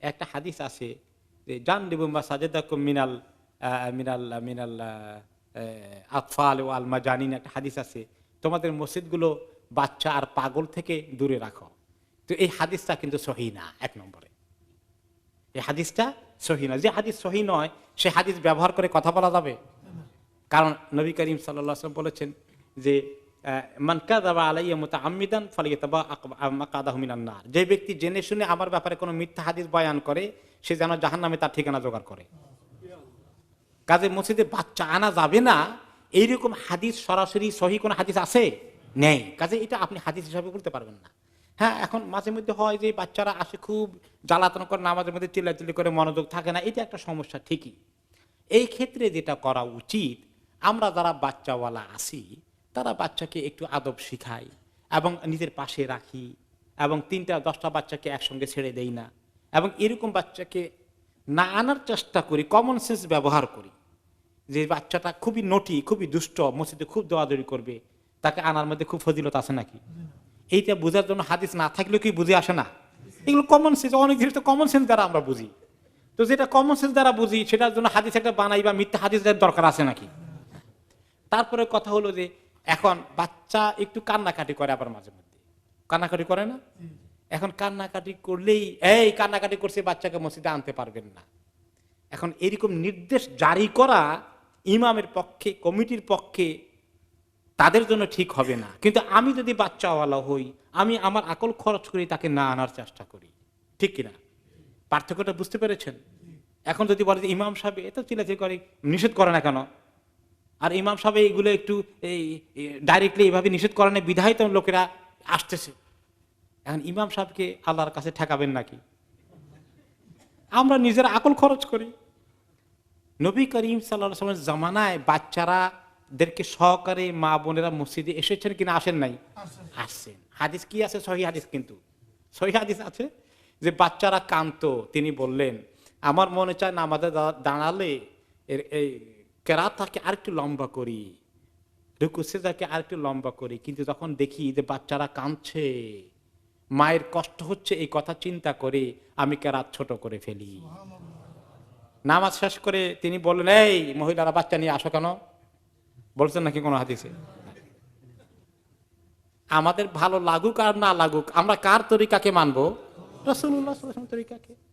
একটা হাদিস আছে যে, জান বা সাজেদাকুম মিনাল মিনাল মিনাল আতফাল ও আলমা জানিন একটা হাদিস আছে, তোমাদের মসজিদগুলো বাচ্চা আর পাগল থেকে দূরে রাখো। তো এই হাদিসটা কিন্তু সহি না, এক নম্বরে। এই হাদিসটা সহি না। যে হাদিস সহি নয়, সে হাদিস ব্যবহার করে কথা বলা যাবে? কারণ নবী করিম সাল্লাম বলেছেন যে মানকা দাবা আলাইয়া মতো আমিদান ফালিয়াতাবা কাদাহমিনান্নার যে ব্যক্তি জেনে শুনে আমার ব্যাপারে কোনো মিথ্যা হাদিস বয়ান করে, সে যেন জাহান নামে তার ঠিকানা জোগাড় করে। কাজে মসজিদে বাচ্চা আনা যাবে না, এইরকম হাদিস সরাসরি সহি কোনো হাদিস আছে? নেই। কাজে এটা আপনি হাদিস হিসাবে বলতে পারবেন না। হ্যাঁ এখন মাঝে মধ্যে হয় যে বাচ্চারা আসে খুব জ্বালাতন করে, নামাজের মধ্যে চিল্লাচিল্লি করে মনোযোগ থাকে না, এটা একটা সমস্যা ঠিকই। এই ক্ষেত্রে যেটা করা উচিত, আমরা যারা বাচ্চাওয়ালা আসি তারা বাচ্চাকে একটু আদব শিখাই এবং নিজের পাশে রাখি এবং তিনটা, দশটা বাচ্চাকে একসঙ্গে ছেড়ে দেই না এবং এরকম বাচ্চাকে না আনার চেষ্টা করি কমন সেন্স ব্যবহার করি। যে বাচ্চাটা খুবই নটি, খুবই দুষ্ট, মসজিদে খুব দৌড়াদৌড়ি করবে, তাকে আনার মধ্যে খুব ফজিলত আছে নাকি? এইটা বোঝার জন্য হাদিস না থাকলেও কি বুঝে আসে না? এগুলো কমন সেন্স অনেক জিনিস তো কমন সেন্স দ্বারা আমরা বুঝি। তো যেটা কমন সেন্স দ্বারা বুঝি, সেটার জন্য হাদিস একটা বানাই বা মিথ্যা হাদিস দরকার আছে নাকি? তারপরে কথা হলো যে এখন বাচ্চা একটু কান্নাকাটি করে আবার মাঝে মধ্যে। কান্নাকাটি করে না? এখন কান্নাকাটি করলেই এই কান্নাকাটি করছে বাচ্চাকে মসজিদে আনতে পারবেন না। এখন এরকম নির্দেশ জারি করা ইমামের পক্ষে কমিটির পক্ষে তাদের জন্য ঠিক হবে না। কিন্তু আমি যদি বাচ্চাওয়ালা হই আমি আমার আকল খরচ করি তাকে না আনার চেষ্টা করি। ঠিক কিনা? পার্থক্যটা বুঝতে পেরেছেন? এখন যদি বলে যে ইমাম সাহেব এত চিলাচি করে নিষেধ করে না কেন? আর ইমাম সাহেব এইগুলো একটু এই ডাইরেক্টলি এইভাবে নিষেধ করে না বিধায়িত লোকেরা আসতেছে। এখন ইমাম সাহেবকে আল্লাহর কাছে ঠেকাবেন নাকি? আমরা নিজের আকল খরচ করি। নবী করিম সাল্লা জামানায় বাচ্চারা দেরকে সহকারে মা বোনেরা মসজিদে এসেছেন কিনা আসেন নাই? আসছেন হাদিস কি আছে? সহি হাদিস কিন্তু। সহি হাদিস আছে যে বাচ্চারা কান্ত তিনি বললেন আমার মনে চায় না আমাদের দাঁড়ালে এর এই কেরাতটাকে আরেকটু লম্বা করি রুকু সেজাকে আরেকটু লম্বা করি কিন্তু যখন দেখি যে বাচ্চারা কাঁদছে মায়ের কষ্ট হচ্ছে এই কথা চিন্তা করে আমি কেরাত ছোট করে ফেলি। নামাজ শেষ করে তিনি বললেন এই মহিলারা বাচ্চা নিয়ে আসো কেন? বলছেন নাকি কোনো হাদিসে? আমাদের ভালো লাগুক আর না লাগুক আমরা কার তরিকাকে মানবো? রসুল্লাহ তরিকাকে।